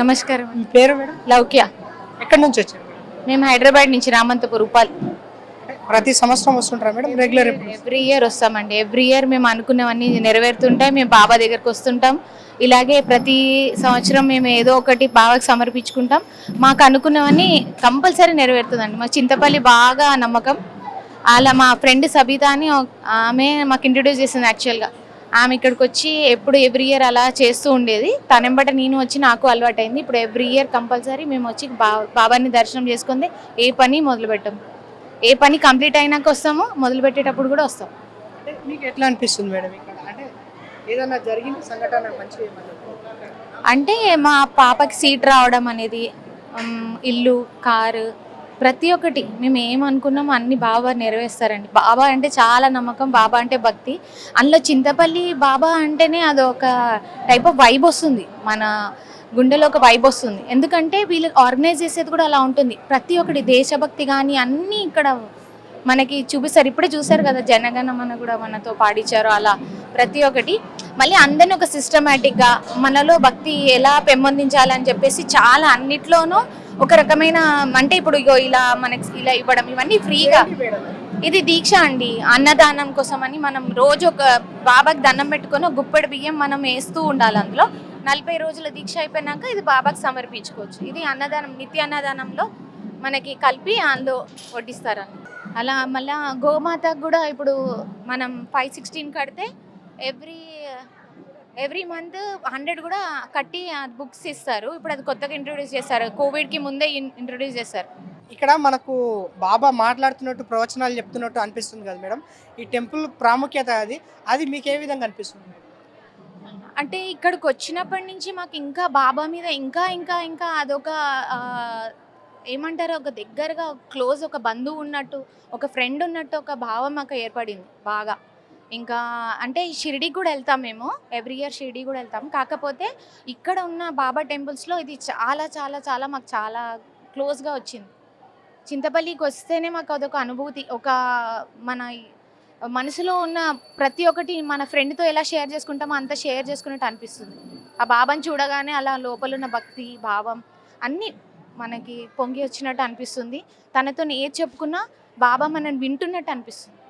నమస్కారం. మీ పేరు మేడం? లౌక్య. ఎక్కడి నుంచి వచ్చారు? మేము హైదరాబాద్ నుంచి రామంతపూర్ రూపాయలు ప్రతి సంవత్సరం వస్తుంటారా మేడం? రెగ్యులర్ ఎవ్రీ ఇయర్ వస్తామండి. ఎవ్రీ ఇయర్ మేము అనుకున్నవన్నీ నెరవేరుతుంటాయి మేము బాబా దగ్గరకు వస్తుంటాం. ఇలాగే ప్రతి సంవత్సరం మేము ఏదో ఒకటి బాబాకి సమర్పించుకుంటాం. మాకు అనుకున్నవన్నీ కంపల్సరీ నెరవేరుతుందండి. మా చింతపల్లి బాగా నమ్మకం. అలా మా ఫ్రెండ్ సబిత అని ఆమె మాకు ఇంట్రడ్యూస్ చేసింది యాక్చువల్గా ఆమె ఇక్కడికి వచ్చి ఎప్పుడు ఎవ్రీ ఇయర్ అలా చేస్తూ ఉండేది. తనెంబట నేను వచ్చి నాకు అలవాటైంది. ఇప్పుడు ఎవ్రీ ఇయర్ కంపల్సరీ మేము వచ్చి బా బాబాని దర్శనం చేసుకుంది. ఏ పని మొదలు పెట్టాం ఏ పని కంప్లీట్ అయినాక వస్తామో మొదలు పెట్టేటప్పుడు కూడా వస్తాం. మీకు ఎట్లా అనిపిస్తుంది మేడం ఇక్కడ? అంటే ఏదైనా జరిగిన సంఘటన మంచి అంటే మా పాపకి సీట్ రావడం అనేది ఇల్లు కారు ప్రతి ఒక్కటి మేము ఏమనుకున్నామో అన్ని బాబా నెరవేరుస్తారండి. బాబా అంటే చాలా నమ్మకం బాబా అంటే భక్తి. అందులో చింతపల్లి బాబా అంటేనే అదొక టైప్ ఆఫ్ వైబ్ వస్తుంది. మన గుండెలో ఒక వైబ్ వస్తుంది. ఎందుకంటే వీళ్ళు ఆర్గనైజ్ చేసేది కూడా అలా ఉంటుంది. ప్రతి ఒక్కటి దేశభక్తి కానీ అన్నీ ఇక్కడ మనకి చూపిస్తారు. ఇప్పుడే చూసారు కదా జనగణమన కూడా మనతో పాడించారు అలా ప్రతి ఒక్కటి. మళ్ళీ అందరిని ఒక సిస్టమేటిక్గా మనలో భక్తి ఎలా పెంపొందించాలని చెప్పేసి చాలా అన్నిట్లోనూ ఒక రకమైన అంటే ఇప్పుడు ఇగో ఇలా మనకి ఇలా ఇవ్వడం ఇవన్నీ ఫ్రీగా. ఇది దీక్ష అండి. అన్నదానం కోసం అని మనం రోజు ఒక బాబాకి దండం పెట్టుకొని ఒక గుప్పెడు బియ్యం మనం వేస్తూ ఉండాలి అందులో. నలభై రోజుల దీక్ష అయిపోయినాక ఇది బాబాకి సమర్పించుకోవచ్చు. ఇది అన్నదానం నిత్య అన్నదానంలో మనకి కలిపి అందులో వడ్డిస్తారని అలా మళ్ళా గోమాతకు కూడా ఇప్పుడు మనం ఫైవ్ సిక్స్టీన్ కడితే ఎవ్రీ ఎవ్రీ మంత్ హండ్రెడ్ కూడా కట్టి బుక్స్ ఇస్తారు. ఇప్పుడు అది కొత్తగా ఇంట్రొడ్యూస్ చేస్తారు కోవిడ్కి ముందే ఇంట్రొడ్యూస్ చేస్తారు ఇక్కడ మనకు బాబా మాట్లాడుతున్నట్టు ప్రవచనాలు చెప్తున్నట్టు అనిపిస్తుంది కదా మేడం. ఈ టెంపుల్ ప్రాముఖ్యత అది. అది మీకు ఏ విధంగా అనిపిస్తుంది అంటే ఇక్కడికి వచ్చినప్పటి నుంచి మాకు ఇంకా బాబా మీద ఇంకా ఇంకా ఇంకా అదొక ఏమంటారు ఒక దగ్గరగా క్లోజ్ ఒక బంధువు ఉన్నట్టు ఒక ఫ్రెండ్ ఉన్నట్టు ఒక భావం మాకు ఏర్పడింది బాగా. ఇంకా అంటే షిరిడి కూడా వెళ్తాం మేము. ఎవ్రీ ఇయర్ షిరిడి కూడా వెళ్తాం. కాకపోతే ఇక్కడ ఉన్న బాబా టెంపుల్స్లో ఇది చాలా చాలా చాలా మాకు చాలా క్లోజ్గా వచ్చింది. చింతపల్లికి వస్తేనే మాకు అదొక అనుభూతి ఒక మన మనసులో ఉన్న ప్రతి ఒక్కటి మన ఫ్రెండ్తో ఎలా షేర్ చేసుకుంటామో అంత షేర్ చేసుకున్నట్టు అనిపిస్తుంది. ఆ బాబాని చూడగానే అలా లోపల ఉన్న భక్తి భావం అన్నీ మనకి పొంగి వచ్చినట్టు అనిపిస్తుంది. తనతో ఏది చెప్పుకున్నా బాబా మనని వింటున్నట్టు అనిపిస్తుంది.